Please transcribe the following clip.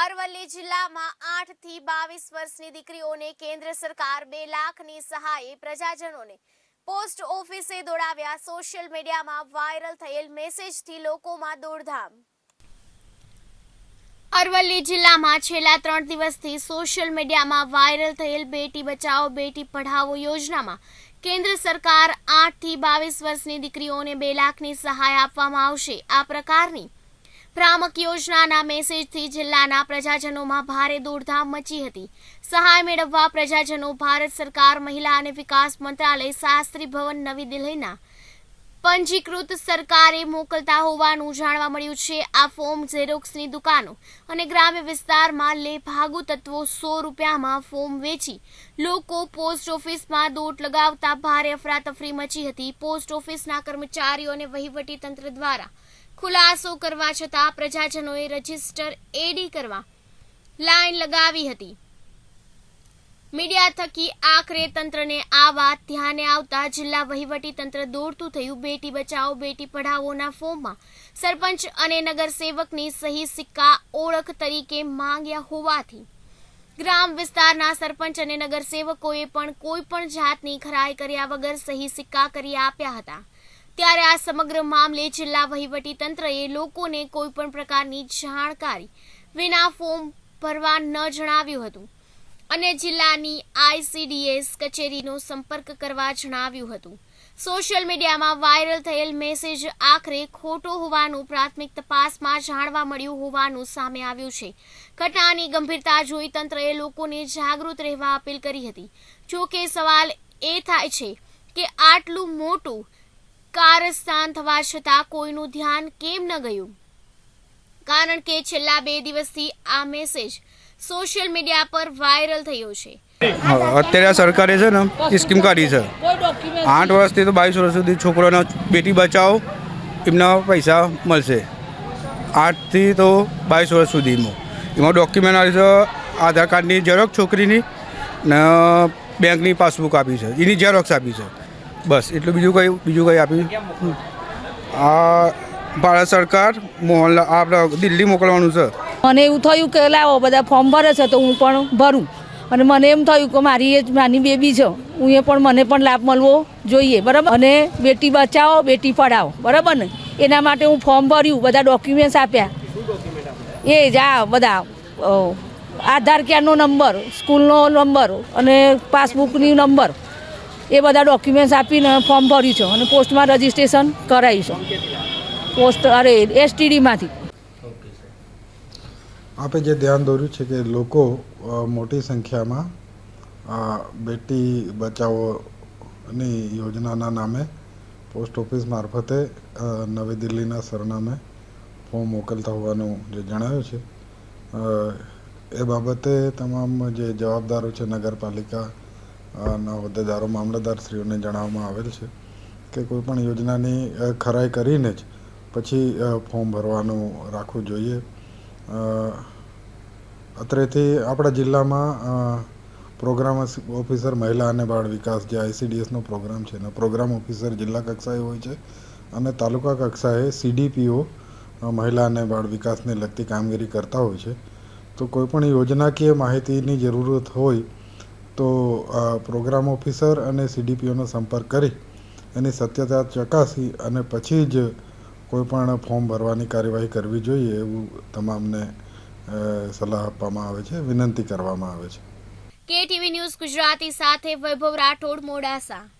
અરવલ્લી જિલ્લામાં આઠથી બાવીસ વર્ષની દીકરીઓને કેન્દ્ર સરકાર બે લાખની સહાયે પ્રજાજનોને પોસ્ટ ઓફિસે દોડાવ્યા. સોશિયલ મીડિયામાં વાયરલ થયેલ મેસેજથી લોકોમાં દોડધામ. અરવલ્લી જિલ્લામાં છેલ્લા ત્રણ દિવસથી સોશિયલ મીડિયામાં વાયરલ થયેલ બેટી બચાવો બેટી પઢાવો યોજનામાં કેન્દ્ર સરકાર આઠથી બાવીસ વર્ષની દીકરીઓને બે લાખની સહાય આપવામાં આવશે. આ પ્રકારની ભ્રામક યોજનાના મેસેજથી જિલ્લાના પ્રજાજનોમાં ભારે દોડધામ મચી હતી. સહાય મેળવવા પ્રજાજનો, ભારત સરકાર, મહિલા અને વિકાસ મંત્રાલય, શાસ્ત્રી ભવન, નવી દિલ્હીના પંજીકૃત સરકારે મોકલતા હોવાનું જાણવા મળ્યું છે. આ ફોર્મ ઝેરોક્સની દુકાનો અને ગ્રામ્ય વિસ્તારમાં લે ભાગુ તત્વો સો રૂપિયામાં ફોર્મ વેચી લોકો પોસ્ટ ઓફિસમાં દોટ લગાવતા ભારે અફરાતફરી મચી હતી. પોસ્ટ ઓફિસના કર્મચારીઓ અને વહીવટી તંત્ર દ્વારા ખુલાસો કરવા છતાં પ્રજાજનોએ રજિસ્ટર એડી કરવા લાઈન લગાવી હતી. મીડિયા થકી આખરે તંત્રને આ વાત ધ્યાને આવતા જિલ્લા વહીવટી તંત્ર દોડતું થયું. બેટી બચાવો બેટી પઢાઓના ફોર્મમાં સરપંચ અને નગરસેવકની સહી સિક્કા ઓળખ તરીકે માંગ્યા હોવાથી ગ્રામ વિસ્તારના સરપંચ અને નગરસેવકોએ પણ કોઈ પણ જાતની ખરાઈ કર્યા વગર સહી સિક્કા કરી આપ્યા હતા. ત્યારે આ સમગ્ર મામલે જિલ્લા વહીવટી તંત્રએ લોકોને કોઈ પણ પ્રકારની જાણકારી વિના ફોર્મ ભરવા ન જણાવ્યું હતું. અને જિલ્લાની આઈસીડીએસ કચેરીનો સંપર્ક કરવા જણાવ્યું હતું. સોશિયલ મીડિયામાં વાયરલ થયેલ મેસેજ આખરે ખોટો હોવાનું પ્રાથમિક તપાસમાં જાણવા મળ્યું હોવાનું સામે આવ્યું છે. ઘટનાની ગંભીરતા જોઈ તંત્રએ લોકોને જાગૃત રહેવા અપીલ કરી હતી. જો કે સવાલ એ થાય છે કે આટલું મોટું કારસ્તાન થવા છતાં કોઈનું ધ્યાન કેમ ન ગયું? કારણ કે છેલ્લા બે દિવસથી આ મેસેજ સોશિયલ મીડિયા પર વાયરલ થયો છે. અત્યારે આ સરકારે છે ને એ સ્કીમ કાઢી છે. આઠ વર્ષથી તો બાવીસ વર્ષ સુધી છોકરાના બેટી બચાવો, એમના પૈસા મળશે. આઠથી તો બાવીસ વર્ષ સુધીમાં એમાં ડોક્યુમેન્ટ આવી છે, આધાર કાર્ડની ઝેરોક્ષ છોકરીની ને બેંકની પાસબુક આપી છે. એની ઝેરોક્ષ આપી છે. બસ, એટલું બીજું કંઈ બીજું કંઈ આપ્યું? આ ભારત સરકાર મોહનલાલ આપણે દિલ્હી મોકલવાનું છે. મને એવું થયું કે લાવો, બધા ફોર્મ ભરે છે તો હું પણ ભરું. અને મને એમ થયું કે મારી એ નાની બેબી છે. હું એ પણ, મને પણ લાભ મળવો જોઈએ, બરાબર? અને બેટી બચાવો, બેટી પઢાવો, બરાબર ને? એના માટે હું ફોર્મ ભર્યું, બધા ડોક્યુમેન્ટ્સ આપ્યા. એ જ બધા આધાર કાર્ડનો નંબર, સ્કૂલનો નંબર અને પાસબુકની નંબર, એ બધા ડોક્યુમેન્ટ્સ આપીને ફોર્મ ભર્યું છે. અને પોસ્ટમાં રજીસ્ટ્રેશન કરાવ્યું છે. પોસ્ટ, અરે એસટીડીમાંથી આપે જે ધ્યાન દોર્યું છે કે લોકો મોટી સંખ્યામાં બેટી બચાવોની યોજનાના નામે, પોસ્ટ ઓફિસ મારફતે નવી દિલ્હીના સરનામે ફોર્મ મોકલતા હોવાનું જે જણાવ્યું છે. એ બાબતે તમામ જે જવાબદારો છે નગરપાલિકા ના હોદ્દેદારો મામલતદારશ્રીઓને જણાવવામાં આવેલ છે કે કોઈ પણ યોજનાની ખરાઈ કરીને જ પછી ફોર્મ ભરવાનું રાખવું જોઈએ. અત્રેથી આપણા જિલ્લામાં પ્રોગ્રામ ઓફિસર મહિલા અને બાળ વિકાસ જે આઈસીડીએસનો પ્રોગ્રામ છે, એના પ્રોગ્રામ ઓફિસર જિલ્લા કક્ષાએ હોય છે અને તાલુકા કક્ષાએ સીડીપીઓ મહિલા અને બાળ વિકાસને લગતી કામગીરી કરતા હોય છે. તો કોઈપણ યોજનાકીય માહિતીની જરૂરત હોય તો પ્રોગ્રામ ઓફિસર અને સીડીપીઓનો સંપર્ક કરી એની સત્યતા ચકાસી અને પછી જ કોઈ પણ ફોર્મ ભરવાની કાર્યવાહી કરવી જોઈએ એવું તમામને સલાહ આપવામાં આવે છે, વિનંતી કરવામાં આવે છે. કેટીવી ન્યૂઝ ગુજરાતી સાથે વૈભવ રાઠોડ મોડાસા.